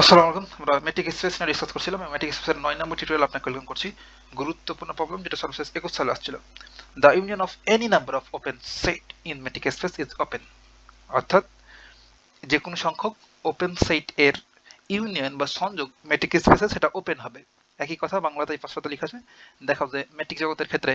আসসালামু আলাইকুম। আমরা ম্যাট্রিক স্পেস নিয়ে ডিসকাস করছিলাম। ম্যাট্রিক স্পেসের নয় নম্বর টিউটোরিয়াল আপনাকে ওয়েলকাম করছি। গুরুত্বপূর্ণ প্রবলেম যেটা সর্বশেষ একুশ সালে আসছিল। The union of any number of open set in metric space is open অর্থাৎ যে কোনো সংখ্যক ওপেন সেট এর ইউনিয়ন বা সংযোগ ম্যাট্রিক স্পেসে সেটা ওপেন হবে। একই কথা বাংলাতে এই পাঁচপাতা লেখা আছে, দেখাও যে ম্যাট্রিক জগতের ক্ষেত্রে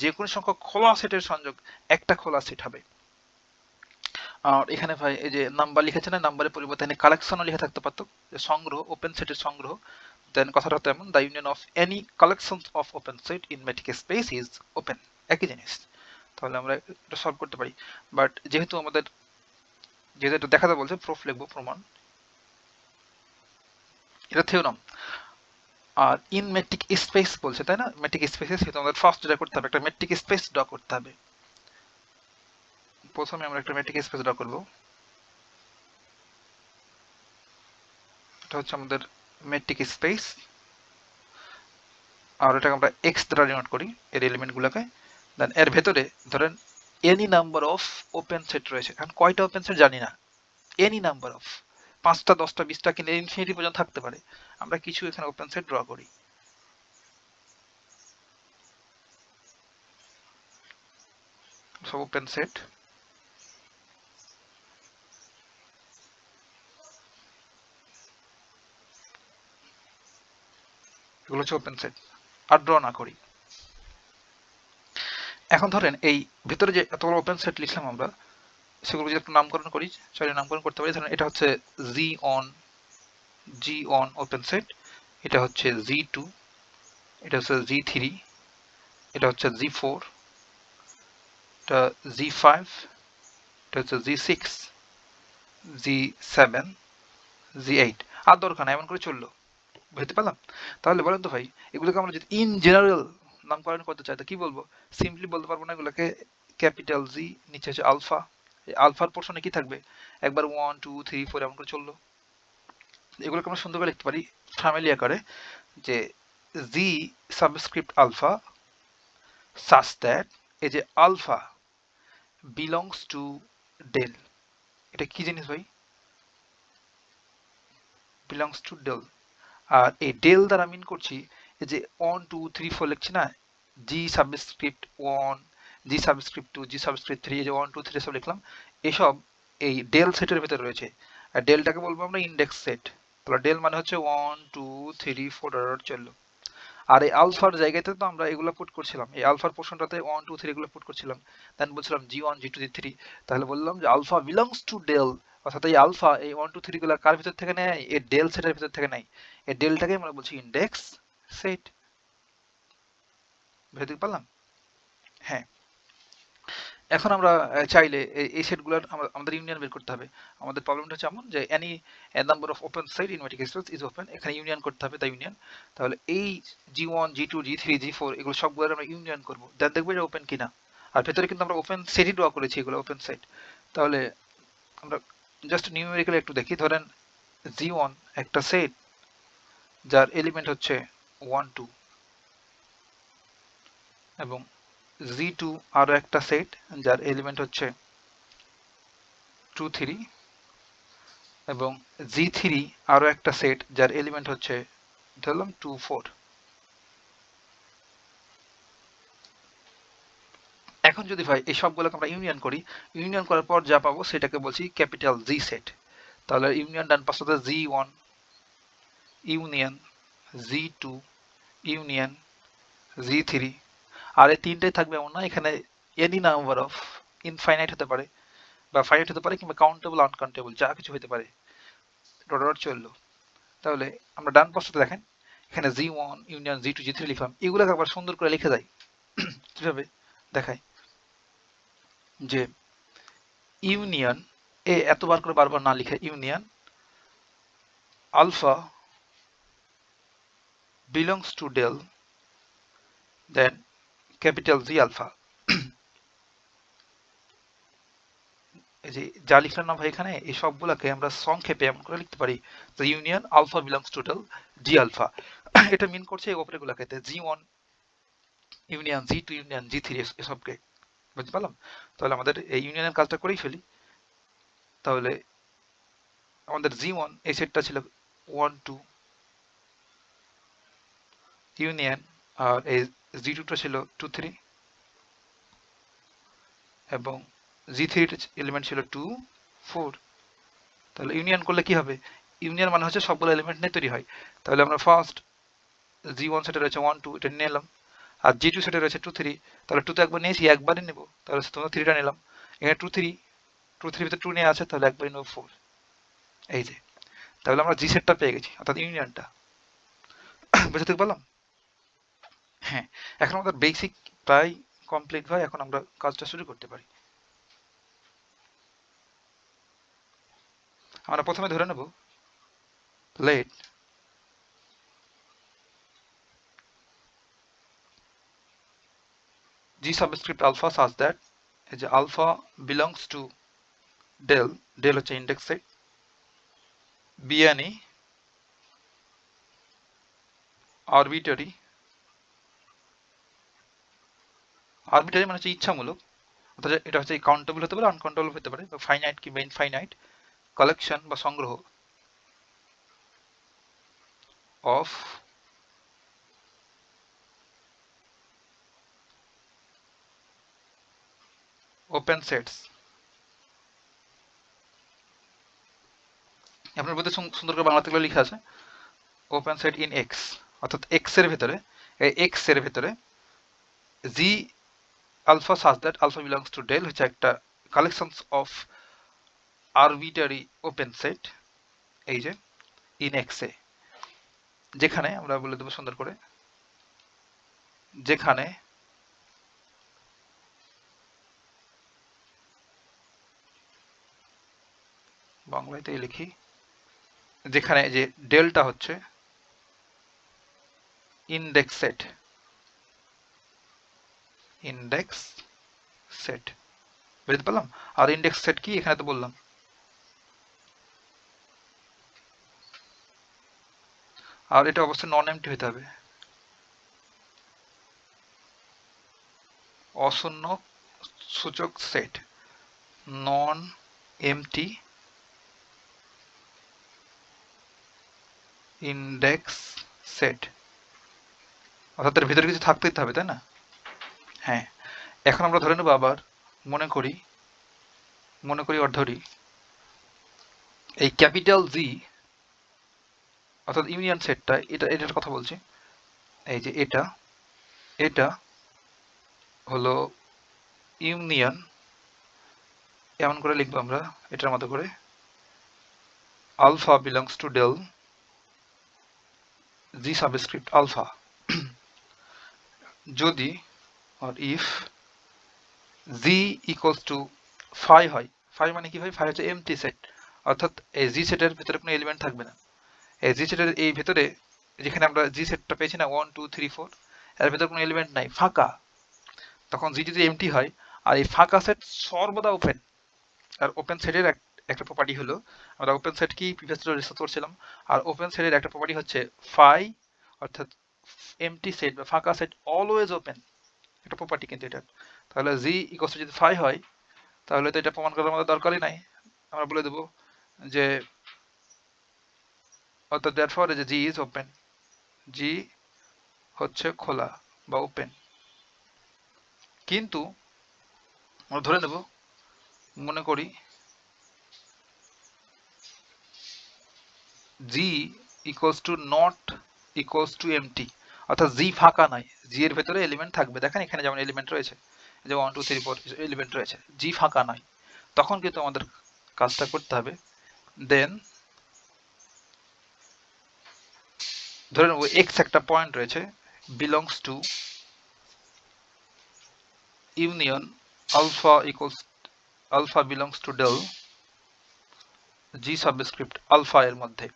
যে কোনো সংখ্যক খোলা সেটের সংযোগ একটা খোলা সেট হবে। আর এখানে ভাই এই যে নাম্বার লিখেছে না নাম্বারের পরিবর্তে এখানে কালেকশনও লেখা থাকতে পারতো। যে সংগ্রহ ওপেন সেটের সংগ্রহ দেন কথাটা তেমন the union of any collection of open set in metric space is open একই জিনিস। তাহলে আমরা এটা সলভ করতে পারি। বাট যেহেতু আমাদের, যেহেতু এটা দেখাতে বলছে প্রুফ লিখব, প্রমাণ। এটা থিওরাম আর ইন ম্যাট্রিক স্পেস বলছে, তাই না? ম্যাট্রিক স্পেসে সেহেতু আমাদের ফার্স্ট ড্র করতে হবে, একটা ম্যাট্রিক স্পেস ড্র করতে হবে। প্রথমে আমরা একটা ম্যাট্রিক স্পেস ড্র করব। এটা হচ্ছে আমাদের ম্যাট্রিক স্পেস আর এটাকে আমরা এক্স দ্বারা ডিনোট করি, এর এলিমেন্টগুলোকে দেন এর ভেতরে ধরেন any number of open set রয়েছে। এখন কয়টা ওপেন সেট জানি না। এনি নাম্বার অফ পাঁচটা, দশটা, বিশটা কিন্তু ইনফিনিটি পর্যন্ত থাকতে পারে। আমরা কিছু এখানে ওপেন সেট ড্র করি। সব ওপেন সেট এগুলো হচ্ছে ওপেন সেট আর ড্র না করি। এখন ধরেন এই ভিতরে যে এতগুলো ওপেন সেট লিখলাম আমরা, সেগুলো যদি একটু নামকরণ করি, চাইলে নামকরণ করতে পারি। ধরেন এটা হচ্ছে G on G on open set এটা হচ্ছে জি টু এটা হচ্ছে জি থ্রি এটা হচ্ছে জি ফোর এটা জি ফাইভ এটা হচ্ছে G six G seven G eight আর দরকার না এমন করে চলল। বুঝতে পারলাম? তাহলে বলেন তো ভাই, এগুলোকে আমরা যদি ইন জেনারেল নামকরণ করতে চাই, তো কি বলব? সিম্পলি বলতে পারব না এগুলোকে ক্যাপিটাল জি নিচে হচ্ছে আলফা এই আলফার পোর্শনে কি থাকবে? একবার ওয়ান টু থ্রি ফোর এমন করে চলল। এগুলোকে আমরা সুন্দর করে লিখতে পারি ফ্যামিলি আকারে, যে G subscript alpha such that এই যে আলফা বিলংস টু ডেল এটা কি জিনিস ভাই? বিলংস টু ডেল আর এই ডেল দ্বারা মিন করছি যে ওয়ান টু থ্রি ফোর লিখছি না? G subscript one G subscript two G subscript three যে ওয়ান টু থ্রি সব লিখলাম। এসব এই ডেল সেটের ভিতরে রয়েছে। আর ডেলটাকে বলব আমরা ইন্ডেক্স সেট তাহলে ডেল মানে হচ্ছে ওয়ান টু থ্রি ফোর চলল। আর এই আলফার জায়গাতে তো আমরা এগুলো পুট করছিলাম। এই আলফার পোর্শনটাতে ওয়ান টু থ্রি এগুলো পুট করছিলাম। দেন বলছিলাম G one G two G three তাহলে বললাম যে আলফা বিলংস টু ডেল অর্থাৎ এই আলফা, এই ওয়ান টু থ্রি গুলো কার ভিতর থেকে নেয়? এই ডেল সেটের ভিতর থেকে নেয়। এই ডেলটাকে আমরা বলছি ইন্ডেক্স সেট বুঝতে পারলাম? হ্যাঁ। এখন আমরা চাইলে এই সেটগুলোর আমাদের ইউনিয়ন বের করতে হবে। আমাদের প্রবলেমটা হচ্ছে এমন যে any number of open set in metric space is open এখানে ইউনিয়ন করতে হবে দ্য ইউনিয়ন তাহলে এই G one G two G three G four এগুলো সবগুলো আমরা ইউনিয়ন করব। দেন দেখব যে ওপেন কিনা। আর ভেতরে কিন্তু আমরা ওপেন সেটই ড্র করেছি এগুলো ওপেন সেট তাহলে আমরা জাস্ট নিউমেরিক্যালি একটু দেখি, ধরেন জি ওয়ান একটা সেট যার এলিমেন্ট হচ্ছে ওয়ান টু এবং জি টু আরও একটা সেট যার এলিমেন্ট হচ্ছে টু থ্রি এবং জি থ্রি আরও একটা সেট যার এলিমেন্ট হচ্ছে, ধরলাম টু ফোর এখন যদি ভাই এই সবগুলোকে আমরা ইউনিয়ন করি ইউনিয়ন করার পর যা পাবো সেটাকে বলছি ক্যাপিটাল জি সেট তাহলে ইউনিয়ন ডান পাশে G one union G two union G three আর এই তিনটাই থাকবে এমন না, এখানে এনি নাম্বার অফ ইনফাইনাইট হতে পারে বা ফাইনাইট হতে পারে কিংবা কাউন্টেবল আনকাউন্টেবল যা কিছু হতে পারে। ডট চলল। তাহলে আমরা ডান পাশে দেখেন, এখানে G one union G two G three লিখলাম। এগুলোকে আবার সুন্দর করে লিখে যায় কীভাবে? দেখায় যে ইউনিয়ন, এ এতবার করে বারবার না লিখে union, alpha belongs to del then capital Z alpha এই যে যা লিখলাম না ভাই এখানে, এই সবগুলোকে আমরা সংক্ষেপে এমন করে লিখতে পারি, যে union, alpha belongs to del, G alpha. এটা মিন করছে এই ওপরে গুলাকে G one, union G two, union G three এসবকে। বুঝতে পারলাম? তাহলে আমাদের এই ইউনিয়নের কাজটা করেই ফেলি। তাহলে আমাদের জি ওয়ান এই সেটটা ছিল ওয়ান টু ইউনিয়ন আর এই জি টুটা ছিল টু থ্রি এবং জি থ্রির এলিমেন্ট ছিল টু ফোর তাহলে ইউনিয়ন করলে কি হবে? ইউনিয়ন মানে হচ্ছে সবগুলো এলিমেন্ট নিয়ে তৈরি হয়। তাহলে আমরা ফার্স্ট জি ওয়ান সেটে রয়েছে ওয়ান টু এটা নিয়ে এলাম। আর জি টু সেটে রয়েছে টু থ্রি তাহলে টু তো একবার নিয়েছি, একবারই নেব। তাহলে তোমরা থ্রিটা নিলাম। এখানে টু থ্রি টু থ্রির ভিতরে টু নিয়ে আছে, তাহলে একবারই নেব ফোর এই যে, তাহলে আমরা জি সেটটা পেয়ে গেছি, অর্থাৎ ইউনিয়নটা বুঝতে পারলাম হ্যাঁ এখন আমাদের বেসিক প্রায় কমপ্লিট হয়, এখন আমরা কাজটা শুরু করতে পারি। আমরা প্রথমে ধরে নেব let g subscript alpha such that, এই যে alpha belongs to del del হচ্ছে index set bne arbitrary arbitrary মানে হচ্ছে ইচ্ছামূলক, অর্থাৎ এটা হচ্ছে কাউন্টেবল হতে পারে আনকাউন্টেবল হতে পারে, বা ফাইনাইট কিংবা ইনফাইনাইট কালেকশন বা সংগ্রহ অফ ওপেন সেটস আপনার বইতে সুন্দর করে বাংলাতে লেখা আছে। ওপেন সেট ইন এক্স অর্থাৎ এক্সের ভেতরে এক্সের ভেতরে G alpha such that alpha belongs to del হচ্ছে একটা collections of arbitrary open set এই যে ইন এক্সে যেখানে আমরা বলে দেবো সুন্দর করে, যেখানে বাংলাতেই লিখি, যেখানে যে ডেলটা হচ্ছে ইন্ডেক্স সেট ইন্ডেক্স সেট বুঝতে পারলাম? আর ইন্ডেক্স সেট কি? এখানে তো বললাম। আর এটা অবশ্যই নন এমটি হতে হবে। অশূন্য সূচক সেট নন এমটি ইন্ডেক্স সেট অর্থাৎ এর ভিতরে কিছু থাকতেই হবে, তাই না? হ্যাঁ। এখন আমরা ধরে নেব আবার, মনে করি মনে করি অর্ধরি এই ক্যাপিটাল জি অর্থাৎ ইউনিয়ন সেটটা এটা, এটার কথা বলছি। এই যে এটা এটা হলো ইউনিয়ন। এমন করে লিখব আমরা, এটার মতো করে। Alpha belongs to del G subscript alpha যদি or if z equals to phi হয়। Phi মানে কি হয় phi হচ্ছে এমটি সেট অর্থাৎ এই জি সেটের ভিতরে কোনো এলিমেন্ট থাকবে না। এই জি সেটের এই ভিতরে যেখানে আমরা জি সেটটা পেয়েছি না ওয়ান টু থ্রি ফোর এর ভিতরে কোনো এলিমেন্ট নাই। ফাঁকা। তখন জি যদি এমটি হয়, আর এই ফাঁকা সেট সর্বদা ওপেন আর ওপেন সেটের একটা প্রপার্টি হলো, আমরা ওপেন সেট কি প্রিভিয়াস রিসার্চ করছিলাম, আর ওপেন সেটের একটা প্রপার্টি হচ্ছে ফাই অর্থাৎ এমটি সেট বা ফাঁকা সেট অলওয়েজ ওপেন একটা প্রপার্টি কিন্তু এটা। তাহলে জি ইকোস যদি ফাই হয়, তাহলে তো এটা প্রমাণ করার আমাদের দরকারই নাই। আমরা বলে দেব যে, অর্থাৎ দ্যাট ফর যে জি ইজ ওপেন জি হচ্ছে খোলা বা ওপেন কিন্তু আমরা ধরে নেব, মনে করি G equals to not equals to empty অর্থাৎ জি ফাঁকা নয়। জি এর ভেতরে এলিমেন্ট থাকবে। দেখেন এখানে যেমন এলিমেন্ট রয়েছে যে one two three four element রয়েছে। জি ফাঁকা নয়। তখন কিন্তু আমাদের কাজটা করতে হবে। দেন ধরে নেব এক্স একটা পয়েন্ট রয়েছে belongs to union alpha equals alpha belongs to del G subscript alpha এর মধ্যে।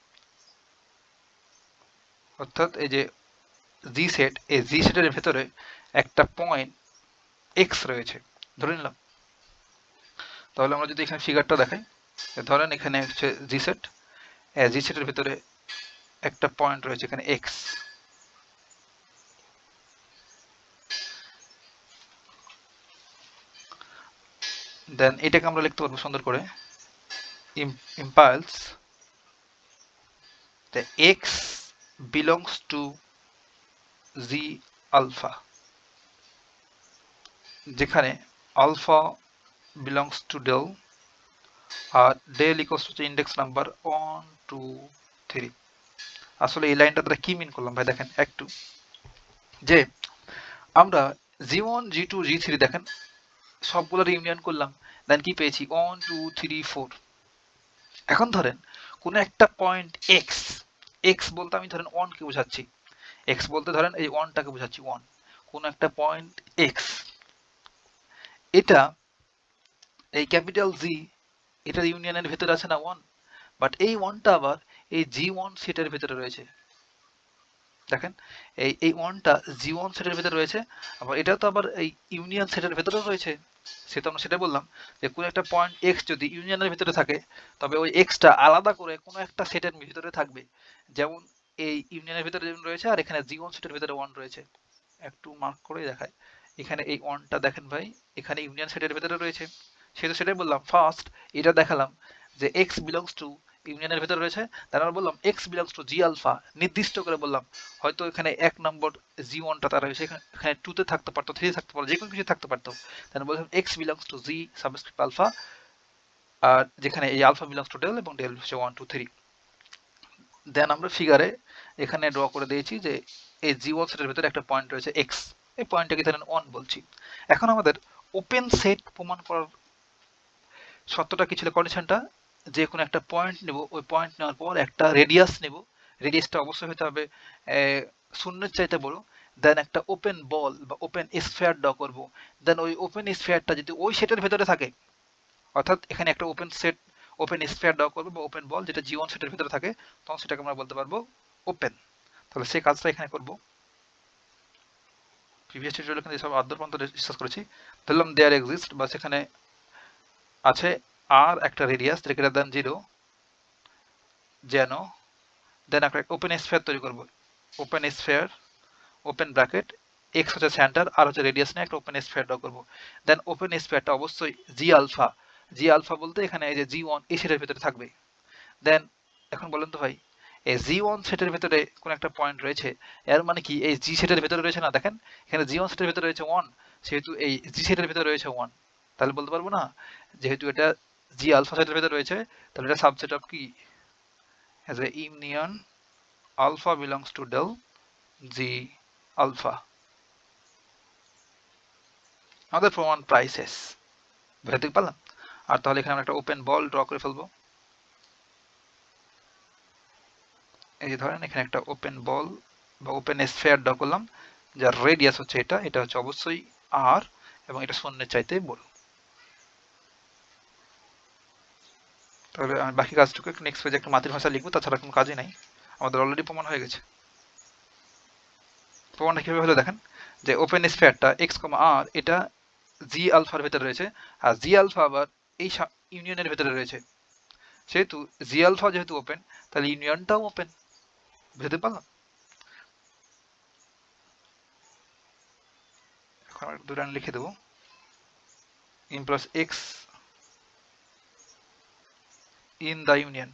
অর্থাৎ এই যে জি সেট এই জি সেটের ভেতরে একটা পয়েন্ট এক্স রয়েছে। ধরে নিলাম। তাহলে আমরা যদি এখানে ফিগারটা দেখাই ধরেন এখানে হচ্ছে জি সেট জি সেটের ভেতরে একটা পয়েন্ট রয়েছে এখানে এক্স দেন এটাকে আমরা লিখতে পারব সুন্দর করে implies the x belongs to z alpha, যেখানে alpha belongs to del R del equals to index number one two three আসলে এই লাইনটা দ্বারা কি মিন করলাম ভাই? দেখেন একটু যে আমরা G one G two G three দেখেন, সবগুলোর ইউনিয়ন করলাম। দেন কি পেয়েছি? ওয়ান টু থ্রি ফোর এখন ধরেন, কোন একটা পয়েন্ট এক্স এক্স বলতে আমি ধরেন ওয়ানকে বোঝাচ্ছি। এক্স বলতে ধরেন এই ওয়ানটাকে বোঝাচ্ছি ওয়ান কোন একটা পয়েন্ট এক্স এটা, এই ক্যাপিটাল জি এটার ইউনিয়নের ভেতরে আছে না ওয়ান বাট এই ওয়ানটা আবার, এই জি ওয়ান সেটের ভেতরে রয়েছে। দেখেন, এই এই ওয়ানটা জি ওয়ান সেটের ভেতরে রয়েছে, আবার এটা তো আবার এই ইউনিয়ন সেটের ভেতরেও রয়েছে। সে তো আমরা সেটা বললাম যে কোনো একটা পয়েন্ট এক্স যদি ইউনিয়নের ভিতরে থাকে, তবে ওই এক্সটা আলাদা করে কোনো একটা সেটের ভিতরে থাকবে। যেমন এই ইউনিয়নের ভিতরে যেমন রয়েছে, আর এখানে জি ওয়ান সেটের ভিতরে ওয়ান রয়েছে। একটু মার্ক করে দেখায় এখানে এই ওয়ানটা দেখেন ভাই, এখানে ইউনিয়ন সেটের ভিতরে রয়েছে। সে তো সেটাই বললাম ফার্স্ট এটা দেখালাম যে এক্স বিলংস টু ইউনিয়নের ভেতরে রয়েছে। তার মানে বললাম x belongs to G alpha নির্দিষ্ট করে বললাম, হয়তো এখানে এক নম্বর জি ওয়ানটা তারা রয়েছে, এখানে টুতে থাকতে পারতো থ্রি থাকতে পারতো যে কোনো কিছু থাকতে পারতো। তাহলে বললাম x belongs to G subscript alpha আর যেখানে এই আলফা বিলংস টু ডেল এবং ডেল হচ্ছে ওয়ান টু থ্রি দেন আমরা ফিগারে এখানে ড্র করে দিয়েছি যে এই জি ওয়ান সেটের ভেতরে একটা পয়েন্ট রয়েছে এক্স এই পয়েন্টটাকে ধরেন ওয়ান বলছি। এখন আমাদের ওপেন সেট প্রমাণ করার সত্যটা কি ছিল কন্ডিশনটা যে কোনো একটা পয়েন্ট নেব, ওই পয়েন্ট নেওয়ার পর একটা রেডিয়াস নেব রেডিয়াসটা অবশ্যই হতে হবে শূন্যের চাইতে বড় দেন একটা ওপেন বল বা ওপেন স্ফেয়ার ড্র করব দেন ওই ওপেন স্ফেয়ারটা যদি ওই সেটের ভেতরে থাকে, অর্থাৎ এখানে একটা open set open sphere draw করব বা ওপেন বল যেটা জীবন সেটের ভেতরে থাকে, তখন সেটাকে আমরা বলতে পারব ওপেন তাহলে সেই কাজটা এখানে করব। প্রিভিয়াস টিউটোরিয়াল এখানে সব আদ্র পর্যন্ত ডিসকাস করেছি। ধরলাম দেয়ার এক্সিস্ট বা সেখানে আছে। আর একটা রেডিয়াস গ্রেটার দেন জিরো যেন দেন একটা ওপেন স্ফেয়ার তৈরি করব। Open sphere open bracket x হচ্ছে সেন্টার আর হচ্ছে রেডিয়াস নিয়ে একটা ওপেন স্ফেয়ার ড্র করব। দেন ওপেন স্ফেয়ারটা অবশ্যই জি আলফা জি আলফা বলতে এখানে এই যে জি ওয়ান এই সেটের ভিতরে থাকবে। দেন এখন বলেন তো ভাই, এই জি ওয়ান সেটের ভেতরে কোন একটা পয়েন্ট রয়েছে, এর মানে কি? এই জি সেটের ভেতরে রয়েছে না? দেখেন, এখানে জি ওয়ান সেটের ভেতরে রয়েছে ওয়ান সেহেতু এই জি সেটের ভেতরে রয়েছে ওয়ান তাহলে বলতে পারব না? যেহেতু এটা জি আলফা সেটের ভেতরে রয়েছে। তাহলে এটা সাবসেট অফ কি? As a union, alpha belongs to del g alpha আমাদের প্রমাণ প্রাইসেস বুঝতে পারলাম? আর তাহলে এখানে আমরা একটা ওপেন বল ড্র করে ফেলব। এই যে ধরেন, এখানে একটা ওপেন বল বা ওপেন স্ফেয়ার ড্র করলাম। যার রেডিয়াস হচ্ছে এটা এটা হচ্ছে অবশ্যই আর এবং এটা শূন্যের চাইতে বড়। তাহলে আমি বাকি কাজটুকু নেক্সট পেজে একটা মাতৃভাষা লিখব, তাছাড়া কোনো কাজই নাই। আমাদের অলরেডি প্রমাণ হয়ে গেছে। প্রমাণটা কীভাবে হলো দেখেন? যে ওপেন স্ফেয়ারটা এক্স কমা আর এটা জি আলফার ভেতরে রয়েছে, আর জি আলফা আবার এই ইউনিয়নের ভেতরে রয়েছে। সেহেতু জি আলফা যেহেতু ওপেন তাহলে ইউনিয়নটাও ওপেন বুঝতে পারলাম? এখন দুটো লিখে দেবো। In plus x in the union.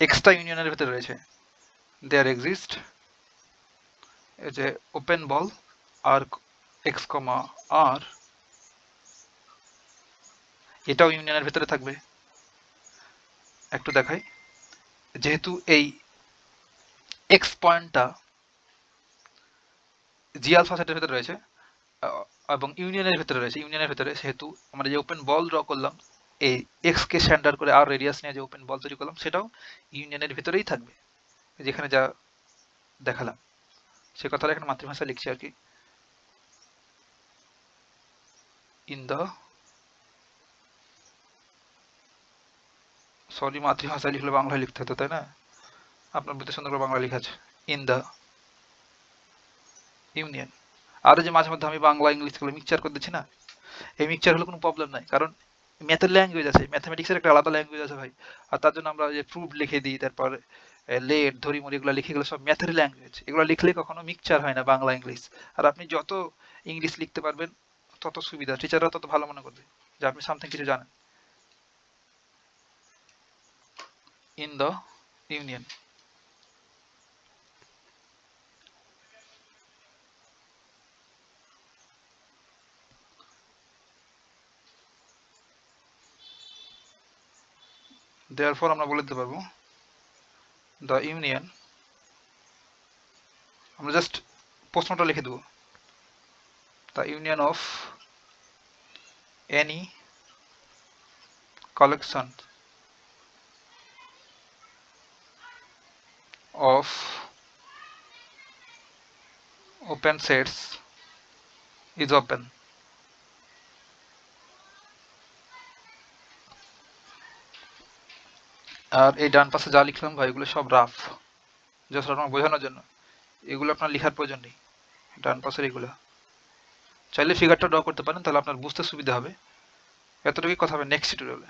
Extra ইউনিয়নের ভেতরে রয়েছে। দেয়ার এক্সিস্ট এই যে ওপেন বল আর এক্স কমা আর এটাও ইউনিয়নের ভেতরে থাকবে। একটু দেখাই। যেহেতু এই এক্স পয়েন্টটা জি আলফা সেটের ভেতরে রয়েছে এবং ইউনিয়নের ভেতরে রয়েছে। ইউনিয়নের ভেতরে সেহেতু আমরা যে ওপেন বল ড্র করলাম, এই এক্স কে স্ট্যান্ডার্ড করে আর রেডিয়াস নিয়ে যে ওপেন বল তৈরি করলাম, সেটাও ইউনিয়নের ভেতরেই থাকবে। যেখানে যা দেখালাম, সে কথাটা এখানে মাতৃভাষা লিখছি আর কি। ইন দ্য সরি মাতৃভাষায় লিখলে বাংলায় লিখতে হতো, তাই না? আপনার বুঝতে সুন্দর করে বাংলা লেখা আছে। ইন দ্য ইউনিয়ন আর যে মাঝে মধ্যে আমি বাংলা ইংলিশগুলো মিক্সচার করে দিচ্ছি না, এই মিক্সচার হলে কোনো প্রবলেম নাই। কারণ ম্যাথের ল্যাঙ্গুয়েজ আছে ম্যাথামেটিক্সের একটা আলাদা ল্যাঙ্গুয়েজ আছে ভাই। আর তার জন্য আমরা যে প্রুফ লিখে দিই, তারপর লেট ধরি মরি এগুলো লিখে গেলে সব ম্যাথের ল্যাঙ্গুয়েজ এগুলো লিখলে কখনো মিক্সচার হয় না বাংলা, ইংলিশ। আর আপনি যত ইংলিশ লিখতে পারবেন, তত সুবিধা। টিচাররা তত ভালো মনে করবে, যে আপনি সামথিং কিছু জানেন। In the therefore আমরা বলে দিতে পারব the union আমরা জাস্ট প্রশ্নটা লিখে দেবো the union of any collection of open sets is open আর এই ডান পাশে যা লিখলাম ভাই, এগুলো সব রাফ জাস্ট আপনার বোঝানোর জন্য। এগুলো আপনার লেখার প্রয়োজন নেই, ডান পাশের এগুলো। চাইলে ফিগারটা ড্র করতে পারেন, তাহলে আপনার বুঝতে সুবিধা হবে। এতটুকুই কথা হবে নেক্সট টিউটোরিয়ালে